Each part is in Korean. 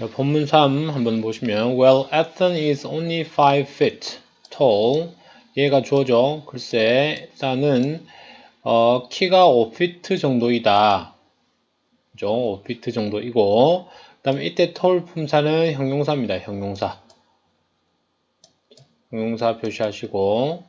자, 본문 3 한번 보시면 Well, Ethan is only 5 feet tall. 얘가 주어져. 글쎄, 일단은 어, 키가 5피트 정도이다. 그죠? 5피트 정도이고 그 다음에 이때 tall 품사는 형용사입니다. 형용사. 형용사 표시하시고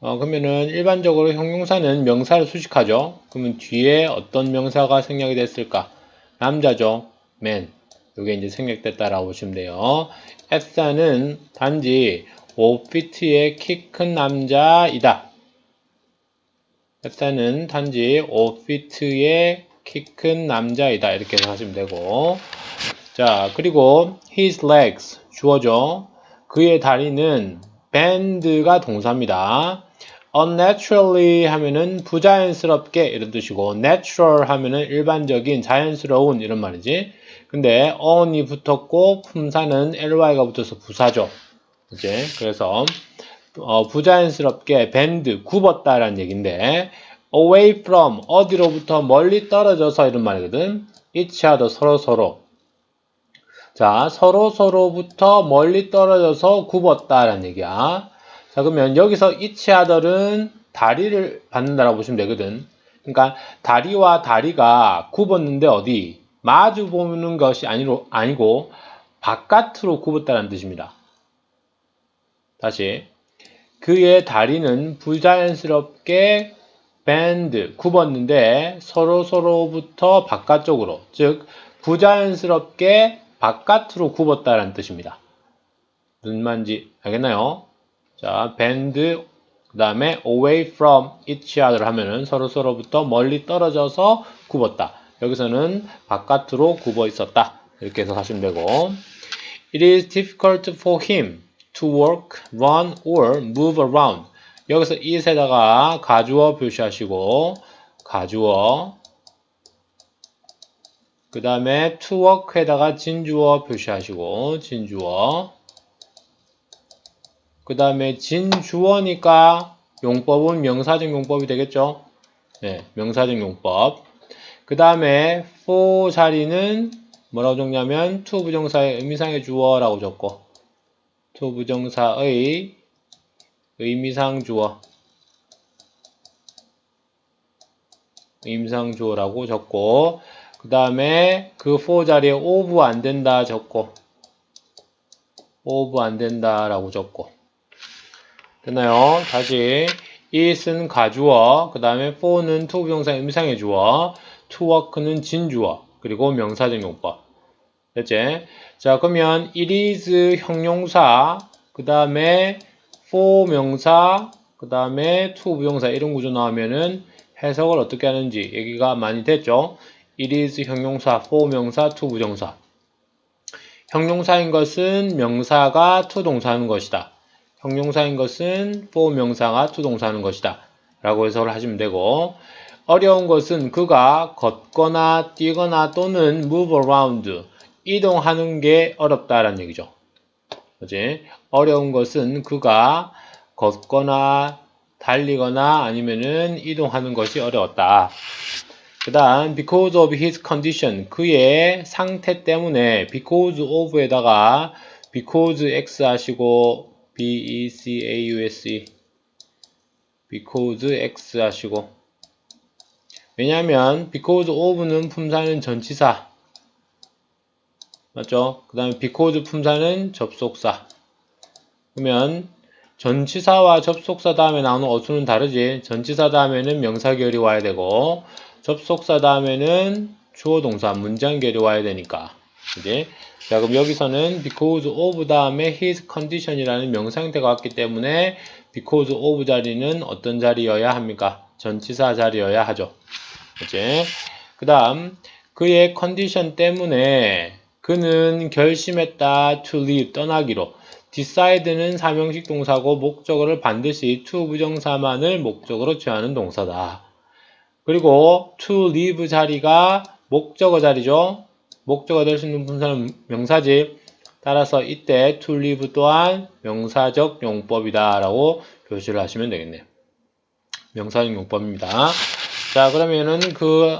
어, 그러면은 일반적으로 형용사는 명사를 수식하죠. 그러면 뒤에 어떤 명사가 생략이 됐을까? 남자죠. man. 이게 이제 생략됐다라고 보시면 돼요. 에사는 단지 5피트의 키 큰 남자이다. 에사는 단지 5피트의 키 큰 남자이다. 이렇게 해서 하시면 되고. 자, 그리고 his legs 주어져. 그의 다리는 bend가 동사입니다. Unnaturally 하면은 부자연스럽게 이런 뜻이고 natural 하면은 일반적인 자연스러운 이런 말이지. 근데 on이 붙었고 품사는 ly가 붙어서 부사죠. 이제 그래서 어, 부자연스럽게 bend 굽었다라는 얘기인데 away from 어디로부터 멀리 떨어져서 이런 말이거든. each other 서로 서로. 자, 서로 서로부터 멀리 떨어져서 굽었다라는 얘기야. 자, 그러면 여기서 each other은 다리를 받는다라고 보시면 되거든. 그러니까 다리와 다리가 굽었는데 어디? 마주 보는 것이 아니로, 아니고 바깥으로 굽었다는 뜻입니다. 다시. 그의 다리는 부자연스럽게 밴드, 굽었는데 서로 서로부터 바깥쪽으로, 즉 부자연스럽게 바깥으로 굽었다는 뜻입니다. 눈만지 알겠나요? 자, bend 그 다음에 away from each other 하면은 서로 서로부터 멀리 떨어져서 굽었다. 여기서는 바깥으로 굽어 있었다. 이렇게 해서 하시면 되고 It is difficult for him to walk, run or move around. 여기서 it에다가 가주어 표시하시고 가주어 그 다음에 to work에다가 진주어 표시하시고 진주어 그 다음에 진주어니까 용법은 명사적 용법이 되겠죠? 네, 명사적 용법. 그 다음에 for 자리는 뭐라고 적냐면 to 부정사의 의미상의 주어라고 적고 to 부정사의 의미상 주어 의미상 주어라고 적고 그 다음에 그 for 자리에 of 안 된다 적고 of 안 된다 라고 적고 됐나요? 다시 it은 가주어 그 다음에 for는 to 부정사 의미상의 주어 to work는 진주어 그리고 명사적 용법 됐지? 자 그러면 it is 형용사 그 다음에 for 명사 그 다음에 to 부정사 이런 구조 나오면은 해석을 어떻게 하는지 얘기가 많이 됐죠? it is 형용사, for 명사, to 부정사. 형용사인 것은 명사가 to 동사하는 것이다. 형용사인 것은 for 명사가 to 동사하는 것이다. 라고 해석을 하시면 되고 어려운 것은 그가 걷거나 뛰거나 또는 move around 이동하는 게 어렵다라는 얘기죠. 그지? 어려운 것은 그가 걷거나 달리거나 아니면은 이동하는 것이 어려웠다. 그 다음 because of his condition 그의 상태 때문에 because of에다가 because x 하시고 b e c a u s e. because x 하시고. 왜냐하면 because of는 품사는 전치사. 맞죠? 그 다음에 because 품사는 접속사. 그러면 전치사와 접속사 다음에 나오는 어수는 다르지? 전치사 다음에는 명사결이 와야 되고 접속사 다음에는 주어 동사 문장결이 와야 되니까 그지? 자 그럼 여기서는 because of 다음에 his condition이라는 명사 형태가 왔기 때문에 because of 자리는 어떤 자리여야 합니까? 전치사 자리여야 하죠 그지? 그 다음 그의 컨디션 때문에 그는 결심했다 to leave 떠나기로 decide는 사명식 동사고 목적어를 반드시 to 부정사만을 목적으로 취하는 동사다. 그리고 to leave 자리가 목적어 자리죠. 목적어 될 수 있는 분사는 명사지. 따라서 이때 to leave 또한 명사적 용법이다 라고 표시를 하시면 되겠네요. 명사적 용법입니다. 자 그러면은 그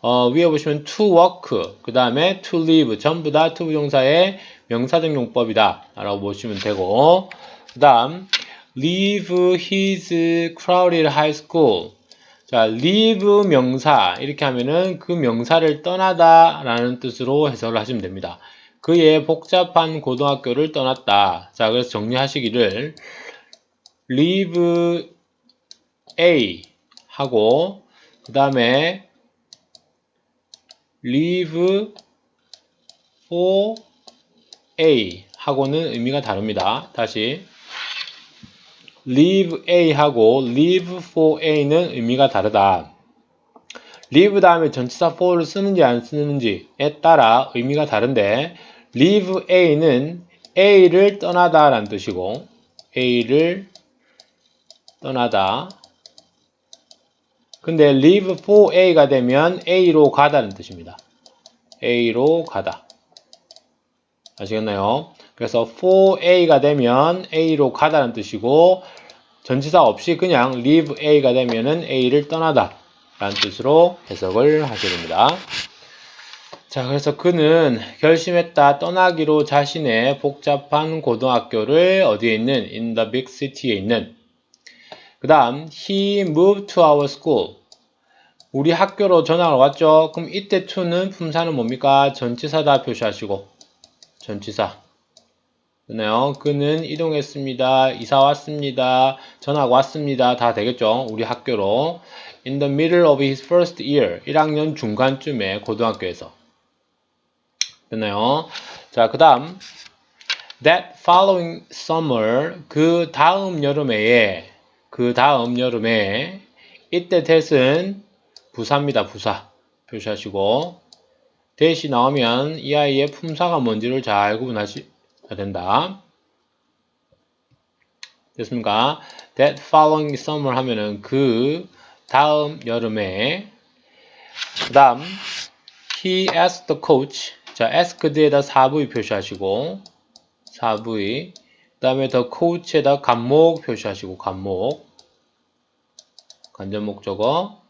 어, 위에 보시면 to work, 그 다음에 to live, 전부 다 to 부정사의 명사적 용법이다. 라고 보시면 되고, 그 다음, leave his crowded high school. 자, leave 명사, 이렇게 하면은 그 명사를 떠나다 라는 뜻으로 해석을 하시면 됩니다. 그의 복잡한 고등학교를 떠났다. 자, 그래서 정리하시기를, leave A 하고, 그 다음에 leave for A 하고는 의미가 다릅니다. 다시 leave A 하고 leave for A는 의미가 다르다. leave 다음에 전치사 for를 쓰는지 안 쓰는지에 따라 의미가 다른데 leave A는 A를 떠나다 라는 뜻이고 A를 떠나다 근데 leave for A가 되면 A로 가다는 뜻입니다. A로 가다. 아시겠나요? 그래서 for A가 되면 A로 가다는 뜻이고 전치사 없이 그냥 leave A가 되면은 A를 떠나다 라는 뜻으로 해석을 하셔야 됩니다. 자, 그래서 그는 결심했다 떠나기로 자신의 복잡한 고등학교를 어디에 있는 in the big city에 있는 그 다음 he moved to our school 우리 학교로 전학을 왔죠. 그럼 이때 to는 품사는 뭡니까? 전치사다 표시하시고 전치사 됐나요? 그는 이동했습니다. 이사 왔습니다. 전학 왔습니다. 다 되겠죠? 우리 학교로 in the middle of his first year 1학년 중간쯤에 고등학교에서 됐나요? 자, 그 다음 that following summer 그 다음 여름에 그 다음 여름에 이때 that은 부사입니다. 부사 표시하시고 that이 나오면 이 아이의 품사가 뭔지를 잘 구분하셔야 된다. 됐습니까? That following summer 하면은 그 다음 여름에 그 다음 he asked the coach 자 asked에다 4V 표시하시고 4V 그 다음에 더 coach에다 간목 표시하시고 간목 간접 목적어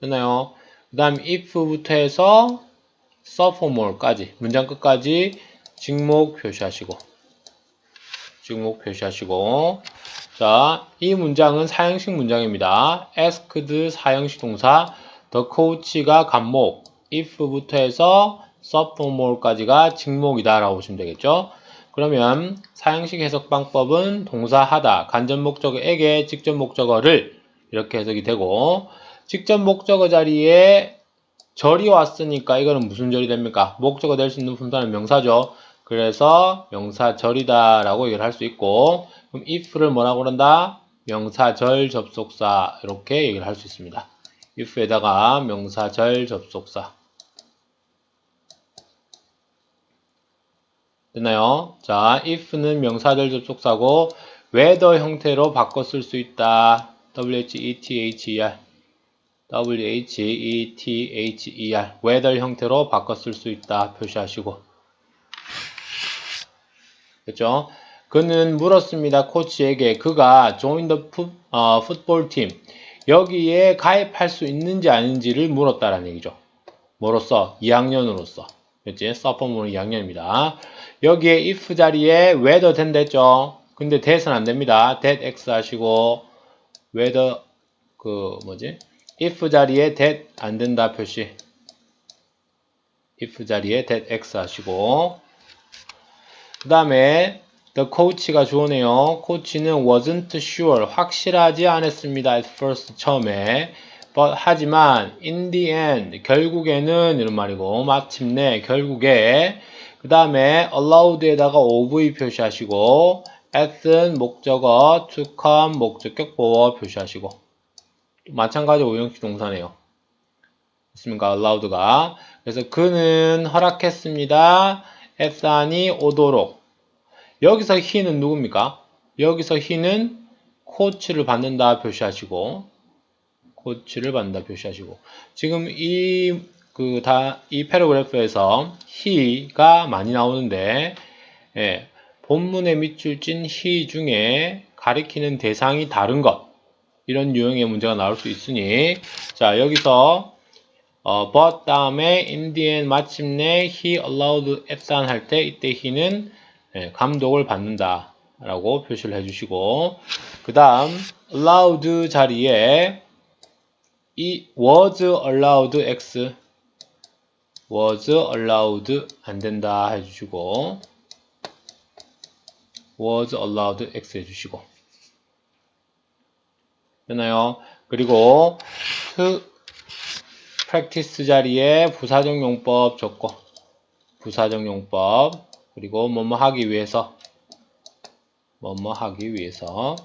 됐나요? 그 다음 if부터 해서 sophomore까지 문장 끝까지 직목 표시하시고 직목 표시하시고 자, 이 문장은 사형식 문장입니다. asked 사형식 동사 the coach가 간목 if부터 해서 sophomore까지가 직목이다 라고 보시면 되겠죠. 그러면 사형식 해석 방법은 동사 하다, 간접 목적어에게 직접 목적어를 이렇게 해석이 되고 직접 목적어 자리에 절이 왔으니까 이거는 무슨 절이 됩니까? 목적어 될 수 있는 품사는 명사죠. 그래서 명사절이다 라고 얘기를 할 수 있고 그럼 if를 뭐라고 그런다? 명사절 접속사 이렇게 얘기를 할 수 있습니다. if에다가 명사절 접속사 됐나요? 자, if는 명사절 접속사고 whether 형태로 바꿔 쓸 수 있다. w-h-e-t-h-e-r w-h-e-t-h-e-r whether 형태로 바꿔 쓸 수 있다 표시하시고 그죠? 그는 물었습니다. 코치에게 그가 join the football team 여기에 가입할 수 있는지 아닌지를 물었다라는 얘기죠. 뭐로써? 2학년으로서. 그치? sophomore 2학년입니다. 여기에 if 자리에 whether 된댔죠. 근데 that은 안 됩니다. that x 하시고 whether 그 뭐지? if 자리에 that 안 된다 표시. if 자리에 that x 하시고 그 다음에 the coach가 주어네요. 코치는 wasn't sure 확실하지 않았습니다. at first 처음에 but 하지만 in the end 결국에는 이런 말이고 마침내 결국에 그 다음에 allowed에다가 of 표시하시고 at은 목적어 to come 목적격 보어 표시하시고 마찬가지 오형식 동사네요. 있습니까? allowed가 그래서 그는 허락했습니다. 에산이 오도록. 여기서 he는 누굽니까? 여기서 he는 코치를 받는다 표시하시고 코치를 받는다 표시하시고. 지금 이 그 다 이 패러그래프에서 he가 많이 나오는데 예, 본문에 밑줄 찐 he 중에 가리키는 대상이 다른 것. 이런 유형의 문제가 나올 수 있으니 자 여기서 어, but 다음에 in the end 마침내 he allowed F산 할 때 이때 he는 예, 감독을 받는다 라고 표시를 해주시고 그 다음 allowed 자리에 이 was allowed X was allowed 안 된다 해주시고 was allowed X 해주시고 되나요? 그리고 to practice 자리에 부사적 용법 적고 부사적 용법 그리고 뭐뭐 하기 위해서 뭐뭐 하기 위해서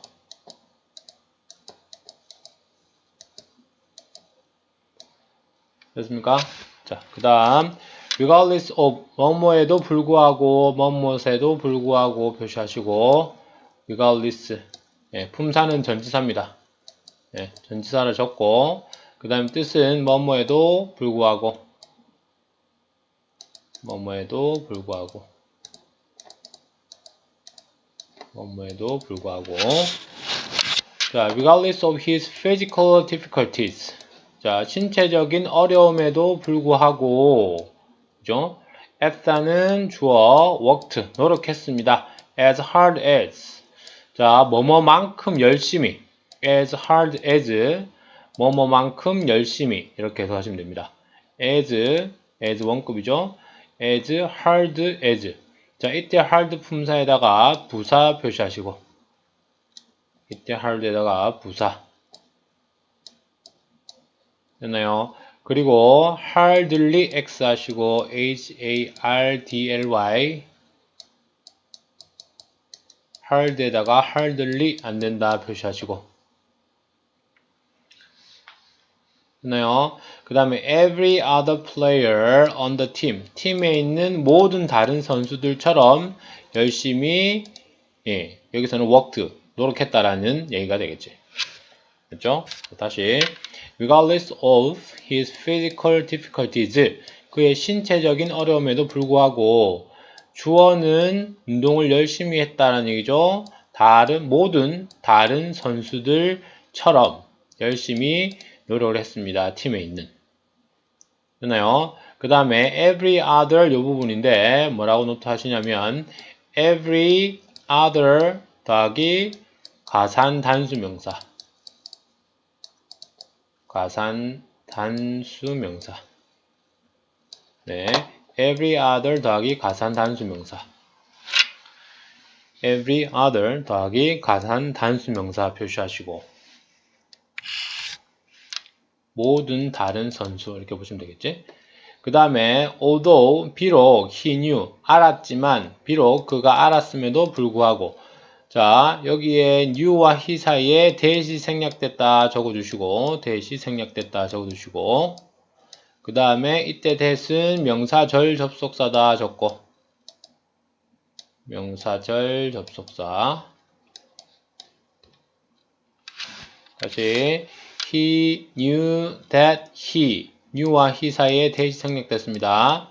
됐습니까? 자, 그 다음 regardless of 뭐뭐에도 불구하고 뭐뭐에도 불구하고 표시하시고 regardless 예, 품사는 전치사입니다. 예, 전치사를 적고 그 다음 뜻은 뭐뭐에도 불구하고 뭐뭐에도 불구하고 뭐뭐에도 불구하고. 자, regardless of his physical difficulties. 자, 신체적인 어려움에도 불구하고 그죠? F사는 주어 worked 노력했습니다. as hard as. 자, 뭐뭐만큼 열심히. As hard as 뭐뭐만큼 열심히 이렇게 해서 하시면 됩니다. as as 원급이죠. as hard as 자, 이때 hard 품사에다가 부사 표시하시고 이때 hard에다가 부사 됐나요? 그리고 hardly x 하시고 h-a-r-d-l-y hard에다가 hardly 안 된다 표시하시고 됐나요? 그 다음에 every other player on the team 팀에 있는 모든 다른 선수들처럼 열심히 예, 여기서는 worked 노력했다라는 얘기가 되겠지. 됐죠? 다시 regardless of his physical difficulties 그의 신체적인 어려움에도 불구하고 주어는 운동을 열심히 했다는 얘기죠. 다른 모든 다른 선수들처럼 열심히 노력을 했습니다. 팀에 있는. 되나요? 그 다음에 every other 이 부분인데 뭐라고 노트 하시냐면 every other 더하기 가산 단수 명사 가산 단수 명사 네, every other 더하기 가산 단수 명사 every other 더하기 가산 단수 명사 표시하시고 모든 다른 선수 이렇게 보시면 되겠지. 그 다음에 although 비록 he knew 알았지만 비록 그가 알았음에도 불구하고 자 여기에 knew와 he 사이에 대시 생략됐다 적어주시고 대시 생략됐다 적어주시고 그 다음에 이때 대은 명사절 접속사다 적고 명사절 접속사 다시 he knew that he knew와 he 사이에 대시 생략됐습니다.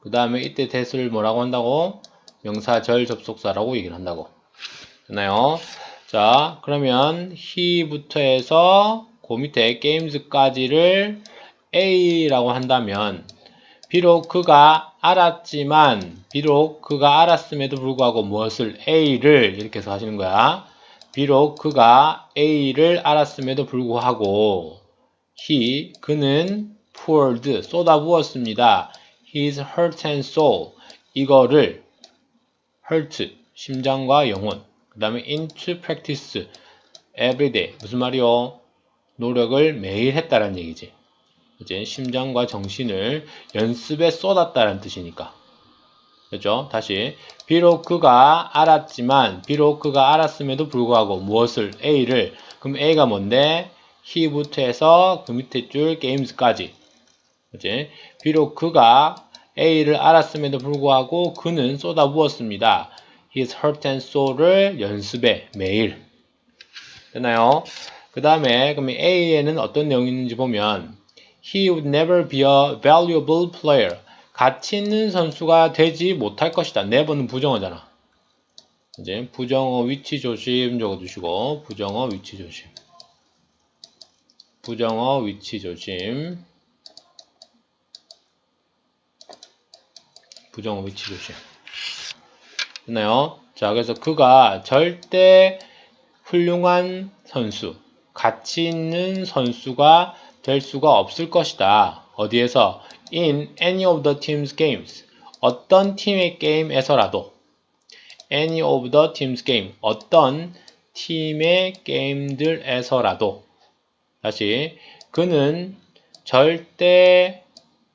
그 다음에 이때 대스를 뭐라고 한다고? 명사절 접속사라고 얘기를 한다고. 됐나요? 자, 그러면 he부터 해서 그 밑에 games까지를 A라고 한다면 비록 그가 알았지만 비록 그가 알았음에도 불구하고 무엇을 A를 이렇게 해서 하시는 거야. 비록 그가 A를 알았음에도 불구하고 he 그는 poured 쏟아부었습니다. his heart and soul 이거를 heart 심장과 영혼 그 다음에 into practice every day 무슨 말이요? 노력을 매일 했다라는 얘기지. 이제 심장과 정신을 연습에 쏟았다는 뜻이니까. 그죠? 다시 비록 그가 알았지만 비록 그가 알았음에도 불구하고 무엇을 A를 그럼 A가 뭔데? he부터 해서 그 밑에 줄 games까지. 그지? 비록 그가 A를 알았음에도 불구하고 그는 쏟아부었습니다. his heart and soul을 연습에 매일. 되나요? 그 다음에 그럼 A에는 어떤 내용이 있는지 보면 he would never be a valuable player. 가치 있는 선수가 되지 못할 것이다. 네번은 부정어잖아. 이제 부정어 위치 조심 적어주시고 부정어 위치 조심 부정어 위치 조심 부정어 위치 조심 됐나요? 자 그래서 그가 절대 훌륭한 선수 가치 있는 선수가 될 수가 없을 것이다 어디에서 In any of the team's games. 어떤 팀의 게임에서라도. Any of the team's game. 어떤 팀의 게임들에서라도. 다시. 그는 절대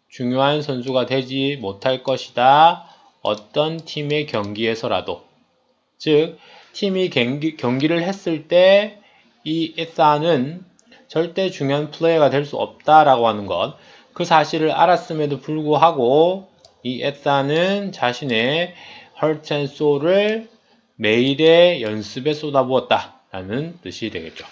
중요한 선수가 되지 못할 것이다. 어떤 팀의 경기에서라도. 즉, 팀이 경기, 경기를 했을 때 이 에사는 절대 중요한 플레이가 될 수 없다라고 하는 것. 그 사실을 알았음에도 불구하고 이 에사는 자신의 soul을 매일의 연습에 쏟아부었다 라는 뜻이 되겠죠.